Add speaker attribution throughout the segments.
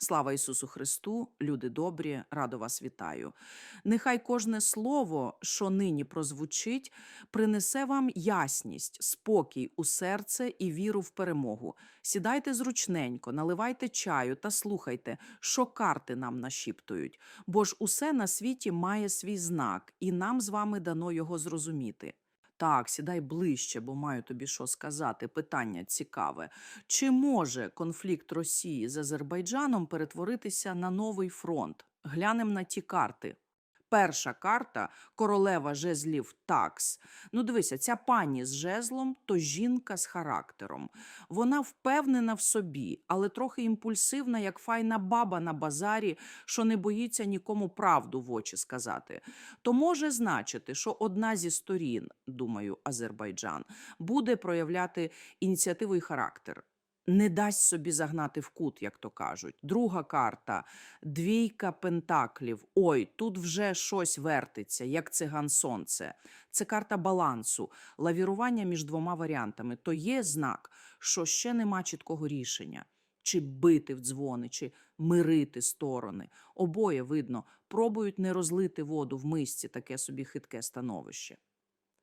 Speaker 1: Слава Ісусу Христу, люди добрі, радо вас вітаю. Нехай кожне слово, що нині прозвучить, принесе вам ясність, спокій у серце і віру в перемогу. Сідайте зручненько, наливайте чаю та слухайте, що карти нам нашіптують, бо ж усе на світі має свій знак, і нам з вами дано його зрозуміти. Так, сідай ближче, бо маю тобі що сказати. Питання цікаве. Чи може конфлікт Росії з Азербайджаном перетворитися на новий фронт? Глянемо на ті карти. Перша карта королева жезлів такс. Ну, дивися, ця пані з жезлом то жінка з характером. Вона впевнена в собі, але трохи імпульсивна, як файна баба на базарі, що не боїться нікому правду в очі сказати. То може значити, що одна зі сторін, думаю, Азербайджан, буде проявляти ініціативу і характер. Не дасть собі загнати в кут, як то кажуть. Друга карта двійка пентаклів. Ой, тут вже щось вертиться, як циган сонце. Це карта балансу, лавірування між двома варіантами. То є знак, що ще нема чіткого рішення. Чи бити в дзвони, чи мирити сторони. Обоє, видно, пробують не розлити воду в мисці, таке собі хитке становище.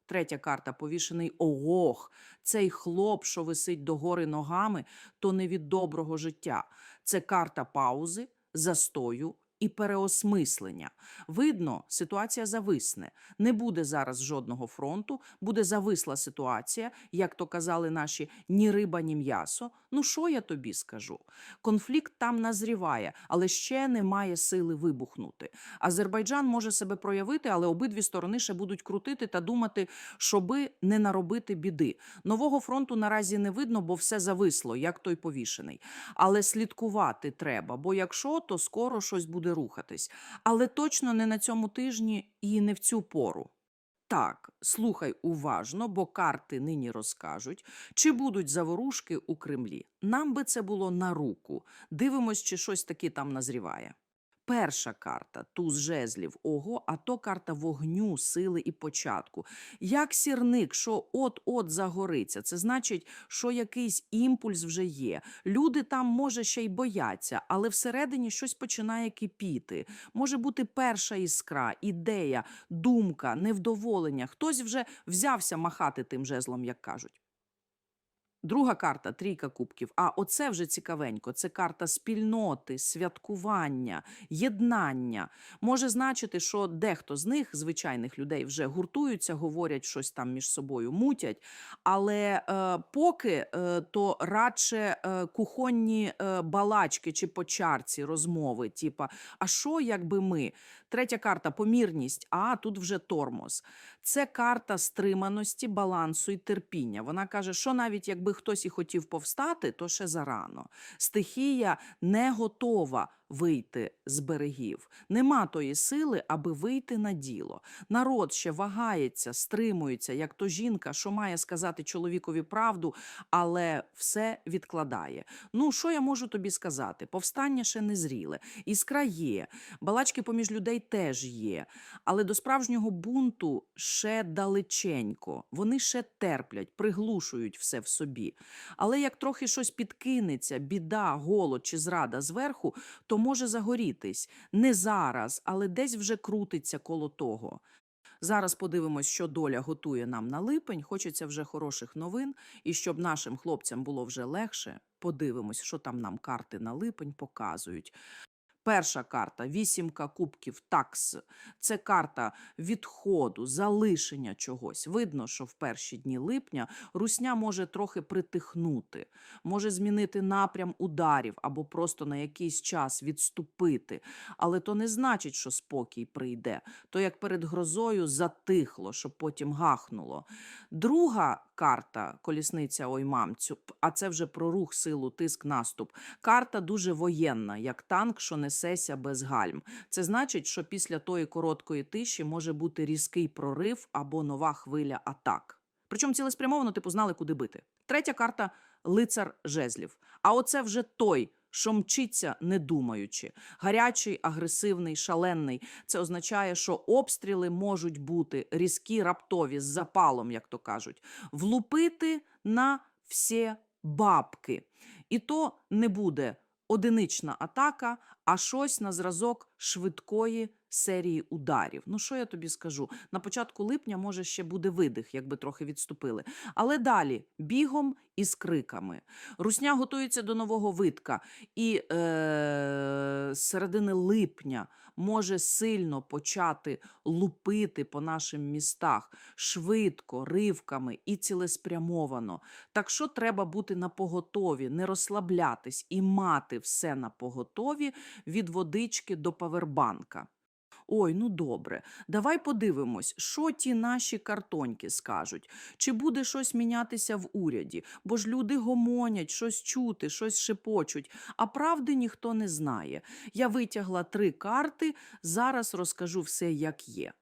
Speaker 1: Третя карта повішений огох. Цей хлоп, що висить догори ногами, то не від доброго життя. Це карта паузи, застою і переосмислення. Видно, ситуація зависне. Не буде зараз жодного фронту, буде зависла ситуація, як то казали наші ні риба, ні м'ясо. Ну що я тобі скажу? Конфлікт там назріває, але ще немає сили вибухнути. Азербайджан може себе проявити, але обидві сторони ще будуть крутити та думати, щоби не наробити біди. Нового фронту наразі не видно, бо все зависло, як той повішений. Але слідкувати треба, бо якщо, то скоро щось буде рухатись. Але точно не на цьому тижні і не в цю пору. Так, слухай уважно, бо карти нині розкажуть, чи будуть заворушки у Кремлі. Нам би це було на руку. Дивимось, чи щось таки там назріває. Перша карта туз жезлів, ого, а то карта вогню, сили і початку. Як сірник, що от-от загориться, це значить, що якийсь імпульс вже є. Люди там, може, ще й бояться, але всередині щось починає кипіти. Може бути перша іскра, ідея, думка, невдоволення. Хтось вже взявся махати тим жезлом, як кажуть. Друга карта трійка кубків. А оце вже цікавенько. Це карта спільноти, святкування, єднання. Може значити, що дехто з них, звичайних людей, вже гуртуються, говорять щось там між собою, мутять. Але е, поки е, то радше е, кухонні е, балачки чи по чарці розмови, типа, а що, якби ми? Третя карта помірність, а тут вже тормоз. Це карта стриманості, балансу і терпіння. Вона каже, що навіть якби хтось і хотів повстати, то ще зарано. Стихія не готова вийти з берегів. Нема тої сили, аби вийти на діло. Народ ще вагається, стримується, як то жінка, що має сказати чоловікові правду, але все відкладає. Ну, що я можу тобі сказати? Повстання ще не зріле. Іскра є, балачки поміж людей теж є. Але до справжнього бунту ще далеченько. Вони ще терплять, приглушують все в собі. Але як трохи щось підкинеться, біда, голод чи зрада зверху, то може загорітись. Не зараз, але десь вже крутиться коло того. Зараз подивимось, що доля готує нам на липень. Хочеться вже хороших новин, і щоб нашим хлопцям було вже легше, подивимось, що там нам карти на липень показують. Перша карта вісімка кубків такс. Це карта відходу, залишення чогось. Видно, що в перші дні липня русня може трохи притихнути, може змінити напрям ударів або просто на якийсь час відступити. Але то не значить, що спокій прийде. То як перед грозою затихло, щоб потім гахнуло. Друга карта колісниця ой мамцю, а це вже про рух, силу, тиск, наступ. Карта дуже воєнна, як танк, що несеся без гальм. Це значить, що після тої короткої тиші може бути різкий прорив або нова хвиля атак. Причому цілеспрямовано, типу, знали, куди бити. Третя карта лицар жезлів. А оце вже той, що мчиться, не думаючи. Гарячий, агресивний, шалений. Це означає, що обстріли можуть бути різкі, раптові, з запалом, як то кажуть, влупити на всі бабки. І то не буде одинична атака, а щось на зразок швидкої серії ударів. Ну, що я тобі скажу? На початку липня, може, ще буде видих, якби трохи відступили. Але далі бігом і з криками. Русня готується до нового витка, і е, середини липня може сильно почати лупити по нашим містах швидко, ривками і цілеспрямовано. Так що треба бути на поготові, не розслаблятись і мати все на поготові від водички до павербанка. Ой, ну добре, давай подивимось, що ті наші картоньки скажуть. Чи буде щось мінятися в уряді? Бо ж люди гомонять, щось чути, щось шепочуть, а правди ніхто не знає. Я витягла три карти, зараз розкажу все, як є.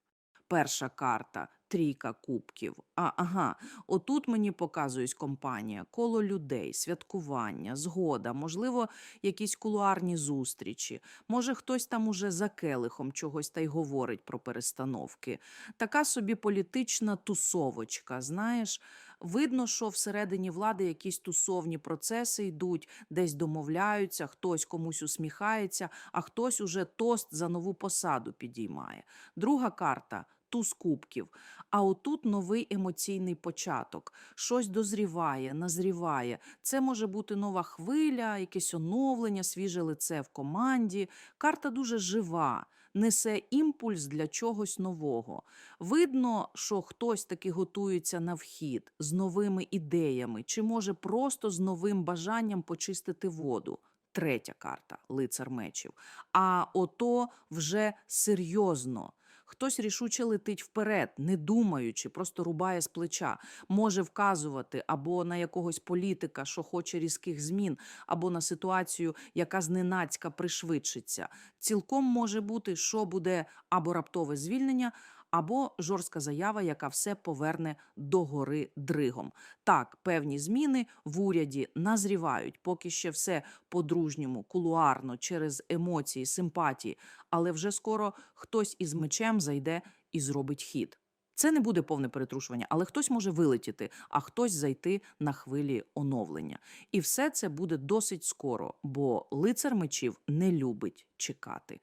Speaker 1: Перша карта трійка кубків. А, ага, отут мені показують компанія, коло людей, святкування, згода, можливо, якісь кулуарні зустрічі. Може, хтось там уже за келихом чогось та й говорить про перестановки. Така собі політична тусовочка, знаєш. Видно, що всередині влади якісь тусовні процеси йдуть, десь домовляються, хтось комусь усміхається, а хтось уже тост за нову посаду підіймає. Друга карта туз кубків. А отут новий емоційний початок. Щось дозріває, назріває. Це може бути нова хвиля, якесь оновлення, свіже лице в команді. Карта дуже жива, несе імпульс для чогось нового. Видно, що хтось таки готується на вхід з новими ідеями, чи може просто з новим бажанням почистити воду. Третя карта лицар мечів. А ото вже серйозно. Хтось рішуче летить вперед, не думаючи, просто рубає з плеча, може вказувати або на якогось політика, що хоче різких змін, або на ситуацію, яка зненацька пришвидшиться. Цілком може бути, що буде або раптове звільнення, або жорстка заява, яка все поверне до гори дригом. Так, певні зміни в уряді назрівають, поки ще все по-дружньому, кулуарно, через емоції, симпатії, але вже скоро хтось із мечем зайде і зробить хід. Це не буде повне перетрушування, але хтось може вилетіти, а хтось зайти на хвилі оновлення. І все це буде досить скоро, бо лицар мечів не любить чекати.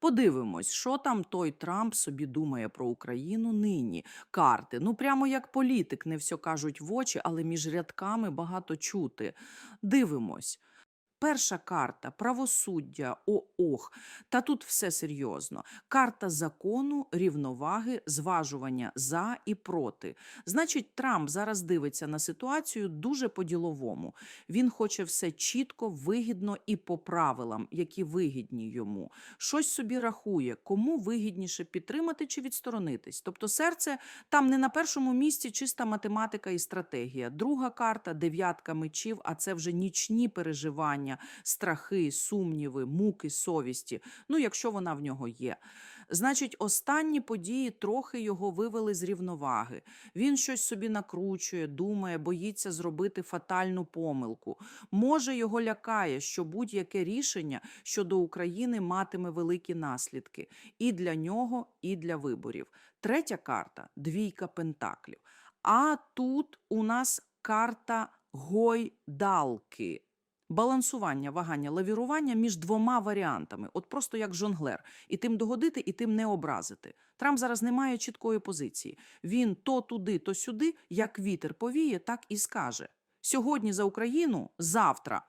Speaker 1: Подивимось, що там той Трамп собі думає про Україну нині. Карти. Ну, прямо як політик, не все кажуть в очі, але між рядками багато чути. Дивимось. Перша карта правосуддя, ООХ. Та тут все серйозно. Карта закону, рівноваги, зважування за і проти. Значить, Трамп зараз дивиться на ситуацію дуже по-діловому. Він хоче все чітко, вигідно і по правилам, які вигідні йому. Щось собі рахує, кому вигідніше підтримати чи відсторонитись. Тобто, серце там не на першому місці чиста математика і стратегія. Друга карта дев'ятка мечів, а це вже нічні переживання страхи, сумніви, муки, совісті. Ну, якщо вона в нього є. Значить, останні події трохи його вивели з рівноваги. Він щось собі накручує, думає, боїться зробити фатальну помилку. Може, його лякає, що будь-яке рішення щодо України матиме великі наслідки і для нього, і для виборів. Третя карта двійка пентаклів. А тут у нас карта гойдалки. Балансування, вагання, лавірування між двома варіантами, от просто як жонглер, і тим догодити, і тим не образити. Трамп зараз не має чіткої позиції. Він то туди, то сюди, як вітер повіє, так і скаже. Сьогодні за Україну, завтра.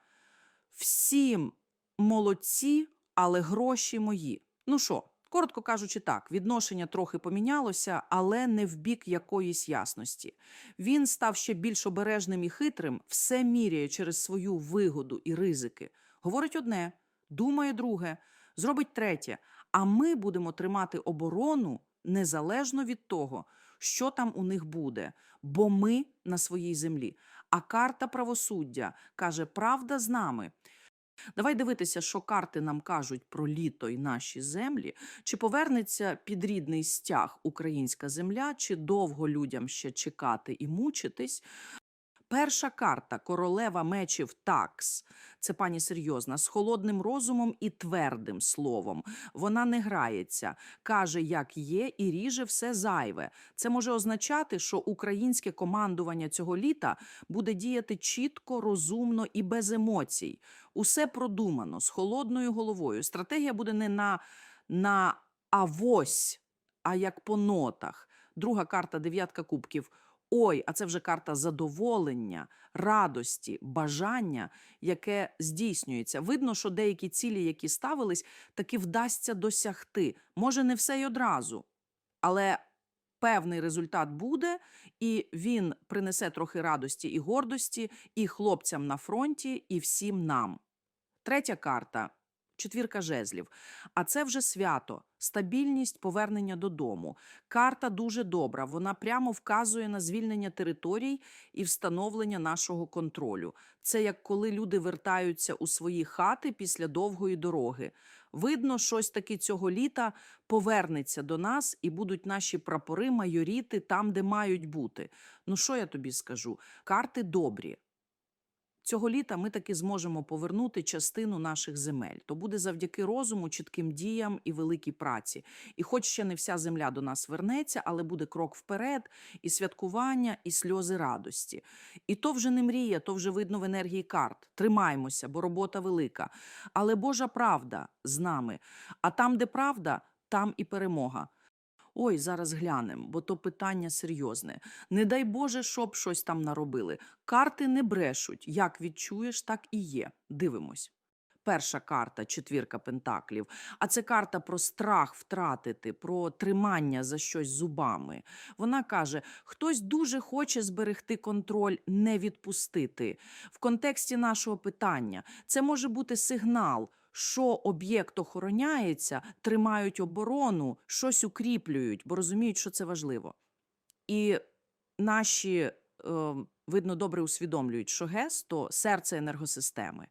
Speaker 1: Всім молодці, але гроші мої. Ну що, коротко кажучи, так, відношення трохи помінялося, але не в бік якоїсь ясності. Він став ще більш обережним і хитрим, все міряє через свою вигоду і ризики. Говорить одне, думає друге, зробить третє. А ми будемо тримати оборону незалежно від того, що там у них буде, бо ми на своїй землі. А карта правосуддя каже: правда з нами. Давай дивитися, що карти нам кажуть про літо і наші землі. Чи повернеться під рідний стяг українська земля, чи довго людям ще чекати і мучитись? Перша карта королева мечів такс. Це пані серйозна, з холодним розумом і твердим словом. Вона не грається, каже, як є, і ріже все зайве. Це може означати, що українське командування цього літа буде діяти чітко, розумно і без емоцій. Усе продумано з холодною головою. Стратегія буде не на, на авось, а як по нотах. Друга карта дев'ятка кубків. Ой, а це вже карта задоволення, радості, бажання, яке здійснюється. Видно, що деякі цілі, які ставились, таки вдасться досягти. Може, не все й одразу, але певний результат буде, і він принесе трохи радості і гордості і хлопцям на фронті, і всім нам. Третя карта четвірка жезлів. А це вже свято, стабільність, повернення додому. Карта дуже добра. Вона прямо вказує на звільнення територій і встановлення нашого контролю. Це як коли люди вертаються у свої хати після довгої дороги. Видно, щось таки цього літа повернеться до нас, і будуть наші прапори майоріти там, де мають бути. Ну що я тобі скажу? Карти добрі. Цього літа ми таки зможемо повернути частину наших земель. То буде завдяки розуму, чітким діям і великій праці. І хоч ще не вся земля до нас вернеться, але буде крок вперед, і святкування, і сльози радості. І то вже не мрія, то вже видно в енергії карт. Тримаймося, бо робота велика. Але Божа правда з нами. А там, де правда, там і перемога. Ой, зараз глянемо, бо то питання серйозне. Не дай Боже, щоб щось там наробили. Карти не брешуть. Як відчуєш, так і є. Дивимось. Перша карта четвірка пентаклів. А це карта про страх втратити, про тримання за щось зубами. Вона каже: хтось дуже хоче зберегти контроль, не відпустити. В контексті нашого питання це може бути сигнал. Що об'єкт охороняється, тримають оборону, щось укріплюють, бо розуміють, що це важливо. І наші, е, видно, добре усвідомлюють, що ГЕС то серце енергосистеми.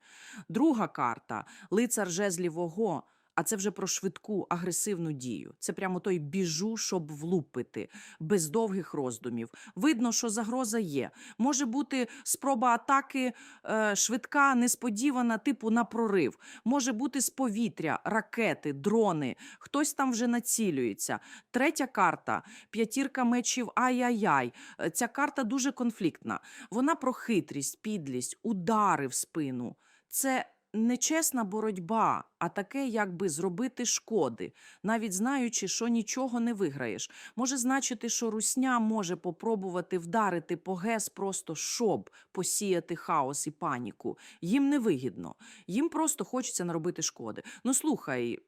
Speaker 1: Друга карта лицар жезлівого. А це вже про швидку агресивну дію. Це прямо той біжу, щоб влупити, без довгих роздумів. Видно, що загроза є. Може бути спроба атаки е, швидка, несподівана, типу на прорив. Може бути з повітря, ракети, дрони. Хтось там вже націлюється. Третя карта п'ятірка мечів. Ай-яй-яй. Е, Ця карта дуже конфліктна. Вона про хитрість, підлість, удари в спину. Це нечесна боротьба, а таке, якби зробити шкоди, навіть знаючи, що нічого не виграєш. Може значити, що русня може попробувати вдарити по ГЕС просто щоб посіяти хаос і паніку. Їм не вигідно. Їм просто хочеться наробити шкоди. Ну слухай,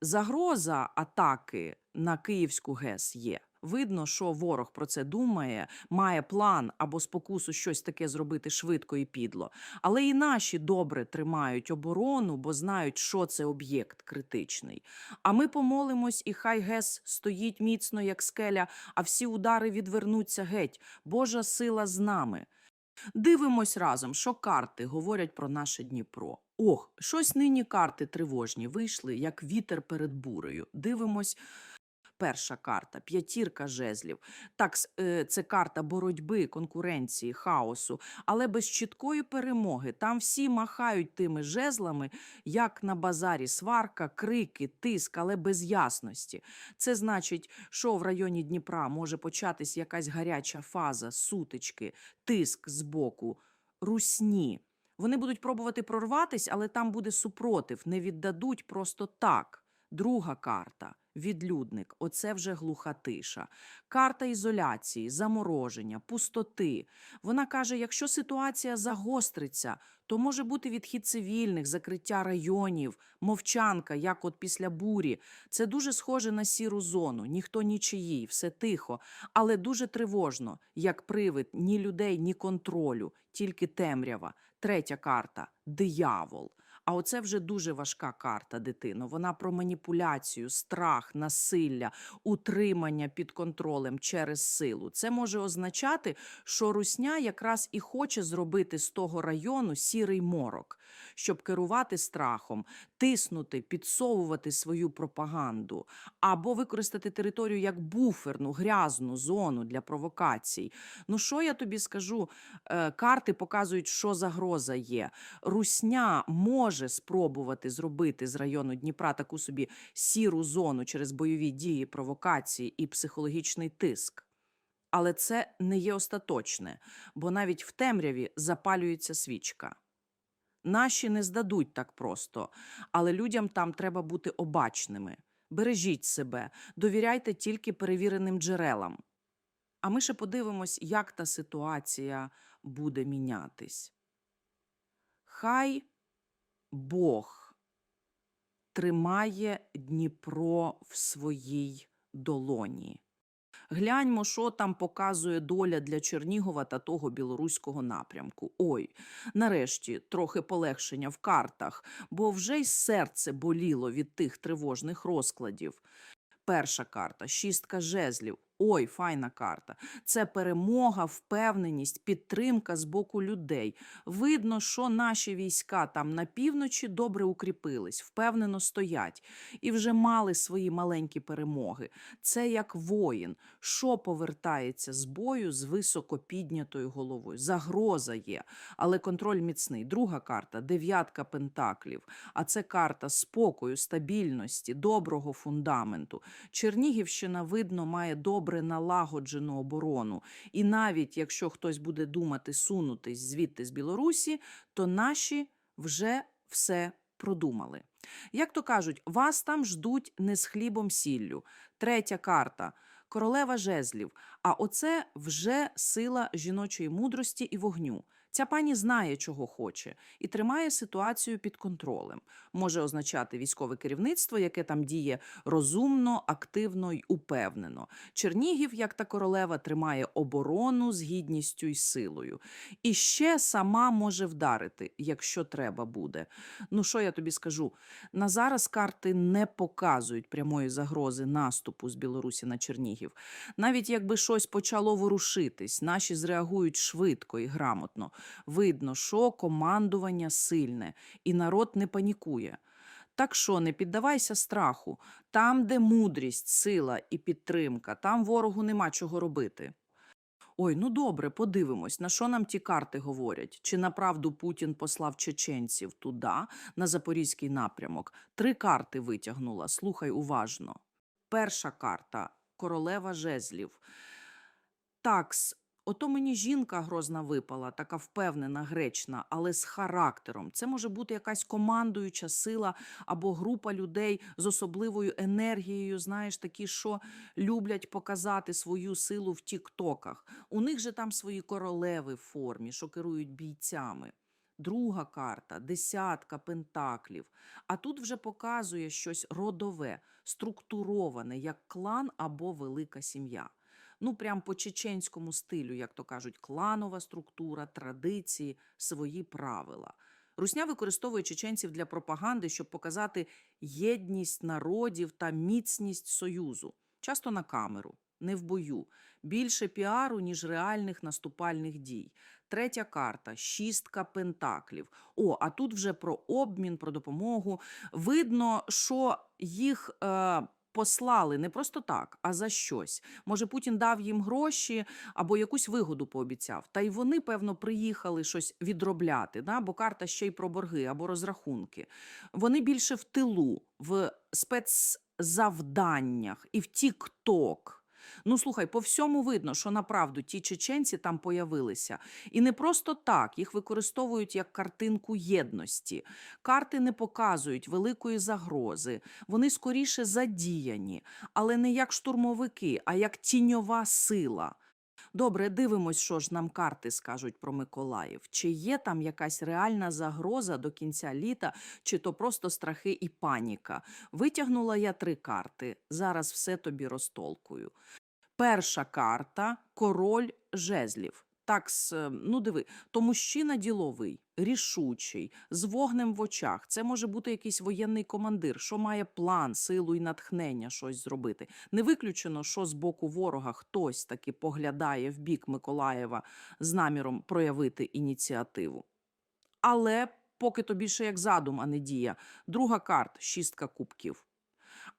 Speaker 1: загроза атаки на Київську ГЕС є. Видно, що ворог про це думає, має план або спокусу щось таке зробити швидко і підло. Але і наші добре тримають оборону, бо знають, що це об'єкт критичний. А ми помолимось, і хай ГЕС стоїть міцно, як скеля, а всі удари відвернуться геть. Божа сила з нами. Дивимось разом, що карти говорять про наше Дніпро. Ох, щось нині карти тривожні вийшли, як вітер перед бурею. Дивимось. Перша карта п'ятірка жезлів. Так, е, це карта боротьби, конкуренції, хаосу, але без чіткої перемоги. Там всі махають тими жезлами, як на базарі сварка, крики, тиск, але без ясності. Це значить, що в районі Дніпра може початись якась гаряча фаза, сутички, тиск з боку, русні. Вони будуть пробувати прорватись, але там буде супротив, не віддадуть просто так. Друга карта відлюдник. Оце вже глуха тиша. Карта ізоляції, замороження, пустоти. Вона каже: якщо ситуація загостриться, то може бути відхід цивільних, закриття районів, мовчанка, як от після бурі. Це дуже схоже на сіру зону. Ніхто нічиїй, все тихо, але дуже тривожно, як привид ні людей, ні контролю, тільки темрява. Третя карта диявол. А оце вже дуже важка карта, дитино. Вона про маніпуляцію, страх, насилля, утримання під контролем через силу. Це може означати, що русня якраз і хоче зробити з того району сірий морок, щоб керувати страхом, тиснути, підсовувати свою пропаганду, або використати територію як буферну, грязну зону для провокацій. Ну що я тобі скажу? Е, Карти показують, що загроза є. Русня може спробувати зробити з району Дніпра таку собі сіру зону через бойові дії, провокації і психологічний тиск. Але це не є остаточне, бо навіть в темряві запалюється свічка. Наші не здадуть так просто, але людям там треба бути обачними. Бережіть себе, довіряйте тільки перевіреним джерелам. А ми ще подивимось, як та ситуація буде мінятись. Хай Бог тримає Дніпро в своїй долоні. Гляньмо, що там показує доля для Чернігова та того білоруського напрямку. Ой, нарешті трохи полегшення в картах, бо вже й серце боліло від тих тривожних розкладів. Перша карта шістка жезлів. Ой, файна карта. Це перемога, впевненість, підтримка з боку людей. Видно, що наші війська там на півночі добре укріпились, впевнено стоять і вже мали свої маленькі перемоги. Це як воїн, що повертається з бою з високо піднятою головою. Загроза є, але контроль міцний. Друга карта дев'ятка пентаклів. А це карта спокою, стабільності, доброго фундаменту. Чернігівщина, видно, має добре налагоджену оборону. І навіть якщо хтось буде думати сунутись звідти з Білорусі, то наші вже все продумали. Як то кажуть, вас там ждуть не з хлібом сіллю. Третя карта. Королева жезлів. А оце вже сила жіночої мудрості і вогню. Ця пані знає, чого хоче, і тримає ситуацію під контролем. Може означати військове керівництво, яке там діє розумно, активно й упевнено. Чернігів, як та королева, тримає оборону з гідністю й силою. І ще сама може вдарити, якщо треба буде. Ну що я тобі скажу? На зараз карти не показують прямої загрози наступу з Білорусі на Чернігів. Навіть якби щось почало ворушитись, наші зреагують швидко і грамотно. Видно, що командування сильне, і народ не панікує. Так що не піддавайся страху. Там, де мудрість, сила і підтримка, там ворогу нема чого робити. Ой, ну добре, подивимось, на що нам ті карти говорять. Чи направду Путін послав чеченців туди, на запорізький напрямок? Три карти витягнула. Слухай уважно. Перша карта королева жезлів. Такс, ото мені жінка грозна випала, така впевнена, гречна, але з характером. Це може бути якась командуюча сила або група людей з особливою енергією, знаєш, такі, що люблять показати свою силу в тіктоках. У них же там свої королеви в формі, що керують бійцями. Друга карта десятка пентаклів. А тут вже показує щось родове, структуроване, як клан або велика сім'я. Ну, прям по чеченському стилю, як то кажуть, кланова структура, традиції, свої правила. Русня використовує чеченців для пропаганди, щоб показати єдність народів та міцність союзу, часто на камеру, не в бою. Більше піару, ніж реальних наступальних дій. Третя карта шістка пентаклів. О, а тут вже про обмін, про допомогу. Видно, що їх. Е, Послали не просто так, а за щось. Може, Путін дав їм гроші або якусь вигоду пообіцяв. Та й вони, певно, приїхали щось відробляти, да? бо карта ще й про борги або розрахунки. Вони більше в тилу, в спецзавданнях і в тік-ток. Ну, слухай, по всьому видно, що направду ті чеченці там появилися. І не просто так, їх використовують як картинку єдності. Карти не показують великої загрози, вони скоріше задіяні, але не як штурмовики, а як тіньова сила. Добре, дивимось, що ж нам карти скажуть про Миколаїв. Чи є там якась реальна загроза до кінця літа, чи то просто страхи і паніка? Витягнула я три карти. Зараз все тобі розтолкую. Перша карта король жезлів. Так, ну диви, то мужчина діловий, рішучий, з вогнем в очах. Це може бути якийсь воєнний командир, що має план, силу і натхнення щось зробити. Не виключено, що з боку ворога хтось таки поглядає в бік Миколаєва з наміром проявити ініціативу. Але поки то більше як задум, а не дія. Друга карта шістка кубків.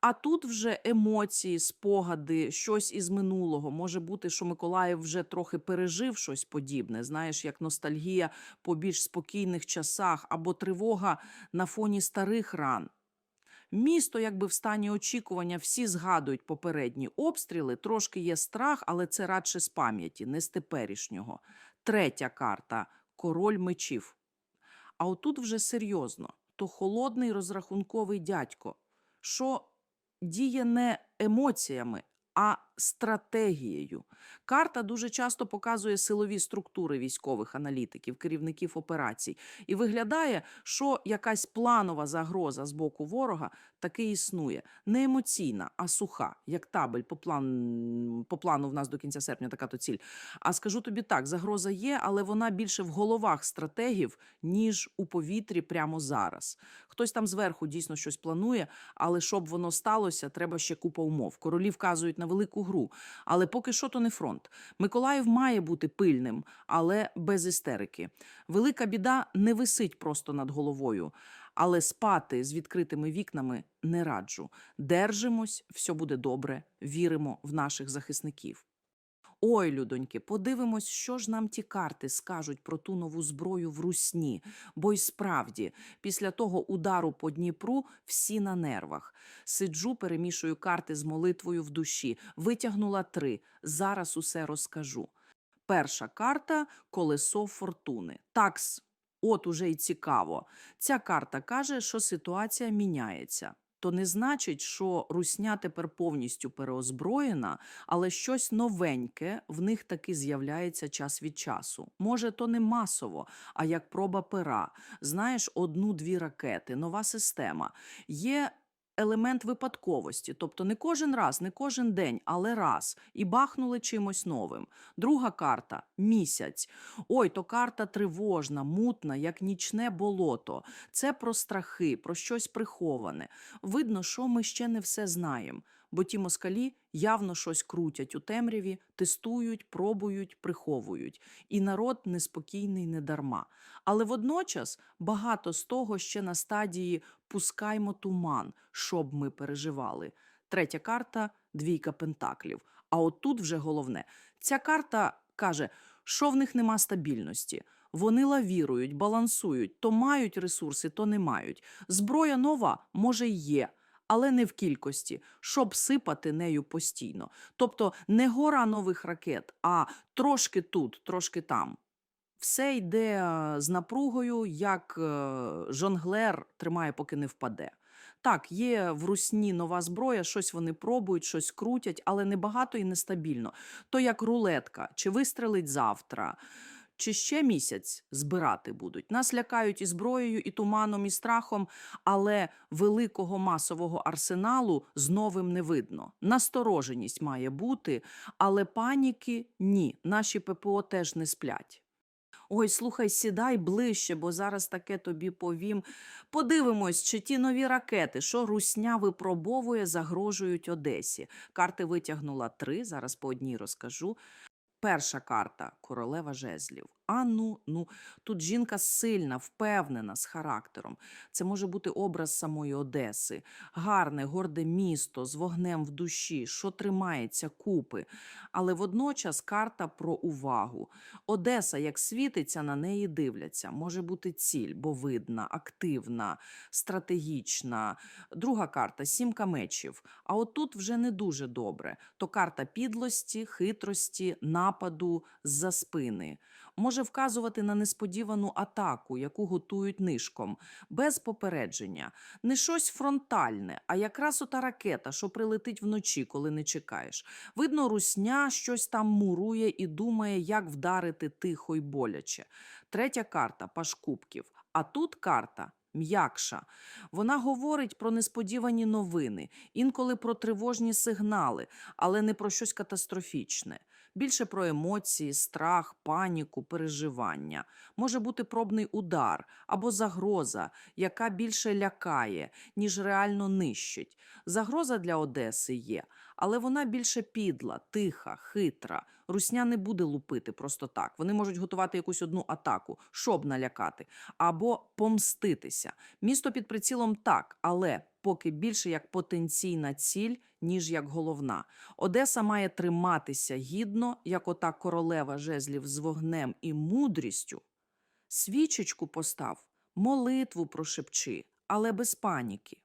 Speaker 1: А тут вже емоції, спогади, щось із минулого. Може бути, що Миколаїв вже трохи пережив щось подібне, знаєш, як ностальгія по більш спокійних часах або тривога на фоні старих ран. Місто, якби в стані очікування, всі згадують попередні обстріли. Трошки є страх, але це радше з пам'яті, не з теперішнього. Третя карта король мечів. А отут вже серйозно, то холодний розрахунковий дядько, що діє не емоціями, а стратегією. Карта дуже часто показує силові структури військових аналітиків, керівників операцій, і виглядає, що якась планова загроза з боку ворога таки існує. Не емоційна, а суха, як табель по, план... по плану в нас до кінця серпня така то ціль. А скажу тобі так: загроза є, але вона більше в головах стратегів, ніж у повітрі прямо зараз. Хтось там зверху дійсно щось планує, але щоб воно сталося, треба ще купа умов. Королі вказують на велику гру, але поки що то не фронт. Миколаїв має бути пильним, але без істерики. Велика біда не висить просто над головою. Але спати з відкритими вікнами не раджу. Держимось, все буде добре, віримо в наших захисників. Ой, людоньки, подивимось, що ж нам ті карти скажуть про ту нову зброю в русні. Бо й справді, після того удару по Дніпру всі на нервах. Сиджу, перемішую карти з молитвою в душі. Витягнула три. Зараз усе розкажу. Перша карта колесо фортуни. Такс, от уже й цікаво. Ця карта каже, що ситуація міняється. То не значить, що русня тепер повністю переозброєна, але щось новеньке в них таки з'являється час від часу. Може, то не масово, а як проба пера. Знаєш, одну-дві ракети, нова система. Є елемент випадковості, тобто не кожен раз, не кожен день, але раз, і бахнули чимось новим. Друга карта місяць. Ой, то карта тривожна, мутна, як нічне болото. Це про страхи, про щось приховане. Видно, що ми ще не все знаємо. Бо ті москалі явно щось крутять у темряві, тестують, пробують, приховують. І народ неспокійний не дарма. Але водночас багато з того ще на стадії пускаймо туман, щоб ми переживали. Третя карта двійка пентаклів. А от тут вже головне: ця карта каже, що в них нема стабільності. Вони лавірують, балансують, то мають ресурси, то не мають. Зброя нова, може, й є, але не в кількості, щоб сипати нею постійно. Тобто не гора нових ракет, а трошки тут, трошки там. Все йде е, з напругою, як е, жонглер тримає, поки не впаде. Так, є в русні нова зброя, щось вони пробують, щось крутять, але небагато і нестабільно. То як рулетка, чи вистрелить завтра, чи ще місяць збирати будуть. Нас лякають і зброєю, і туманом, і страхом, але великого масового арсеналу з новим не видно. Настороженість має бути, але паніки ні. Наші ППО теж не сплять. Ой, слухай, сідай ближче, бо зараз таке тобі повім. Подивимось, чи ті нові ракети, що русня випробовує, загрожують Одесі. Карти витягнула три, зараз по одній розкажу. Перша карта королева жезлів. А ну, ну, тут жінка сильна, впевнена, з характером. Це може бути образ самої Одеси, гарне, горде місто з вогнем в душі, що тримається купи. Але водночас карта про увагу. Одеса, як світиться, на неї дивляться. Може бути ціль, бо видна, активна, стратегічна. Друга карта сімка мечів. А отут вже не дуже добре. То карта підлості, хитрості, нападу з-за спини. Може вказувати на несподівану атаку, яку готують нишком, без попередження. Не щось фронтальне, а якраз ота ракета, що прилетить вночі, коли не чекаєш. Видно, русня щось там мурує і думає, як вдарити тихо й боляче. Третя карта паш кубків. А тут карта м'якша. Вона говорить про несподівані новини, інколи про тривожні сигнали, але не про щось катастрофічне. Більше про емоції, страх, паніку, переживання. Може бути пробний удар або загроза, яка більше лякає, ніж реально нищить. Загроза для Одеси є, але вона більше підла, тиха, хитра. Русня не буде лупити просто так. Вони можуть готувати якусь одну атаку, щоб налякати, або помститися. Місто під прицілом так, але поки більше як потенційна ціль, ніж як головна. Одеса має триматися гідно, як ота королева жезлів з вогнем і мудрістю. Свічечку постав, молитву прошепчи, але без паніки.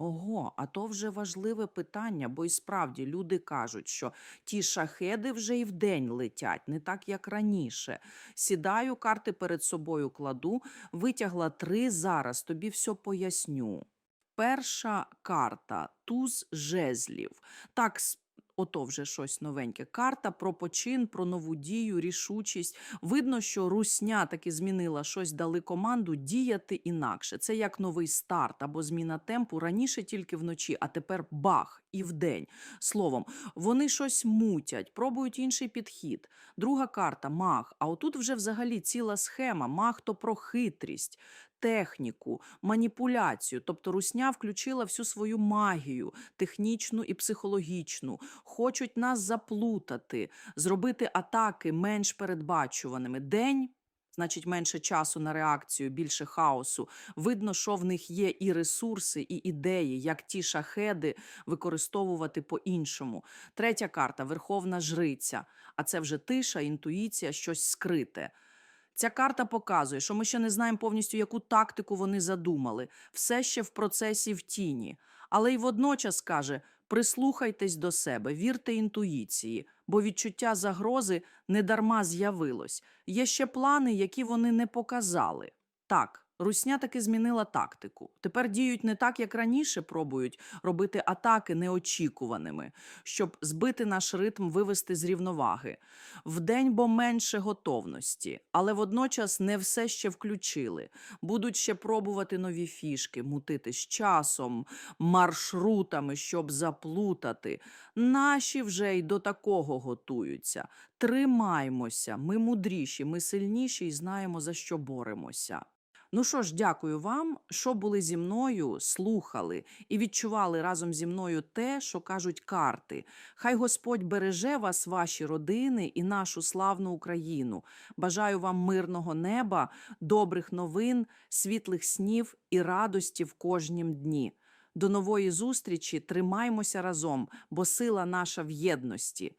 Speaker 1: Ого, а то вже важливе питання, бо і справді люди кажуть, що ті шахеди вже і вдень летять, не так як раніше. Сідаю, карти перед собою кладу, витягла три зараз, тобі все поясню. Перша карта туз жезлів. Так, ото вже щось новеньке. Карта про почин, про нову дію, рішучість. Видно, що русня таки змінила щось, дали команду діяти інакше. Це як новий старт або зміна темпу. Раніше тільки вночі, а тепер бах і вдень. Словом, вони щось мутять, пробують інший підхід. Друга карта маг. А отут вже взагалі ціла схема. Маг то про хитрість. Техніку, маніпуляцію, тобто русня включила всю свою магію, технічну і психологічну, хочуть нас заплутати, зробити атаки менш передбачуваними. День, значить, менше часу на реакцію, більше хаосу. Видно, що в них є і ресурси, і ідеї, як ті шахеди використовувати по-іншому. Третя карта Верховна Жриця. А це вже тиша, інтуїція, щось скрите. Ця карта показує, що ми ще не знаємо повністю, яку тактику вони задумали. Все ще в процесі в тіні. Але й водночас каже: прислухайтесь до себе, вірте інтуїції, бо відчуття загрози недарма з'явилось. Є ще плани, які вони не показали. Так, Русня таки змінила тактику. Тепер діють не так, як раніше пробують робити атаки неочікуваними, щоб збити наш ритм, вивести з рівноваги. Вдень, бо менше готовності, але водночас не все ще включили. Будуть ще пробувати нові фішки, мутити з часом, маршрутами, щоб заплутати. Наші вже й до такого готуються. Тримаймося, ми мудріші, ми сильніші і знаємо, за що боремося. Ну що ж, дякую вам, що були зі мною, слухали і відчували разом зі мною те, що кажуть карти. Хай Господь береже вас, ваші родини і нашу славну Україну. Бажаю вам мирного неба, добрих новин, світлих снів і радості в кожнім дні. До нової зустрічі тримаймося разом, бо сила наша в єдності.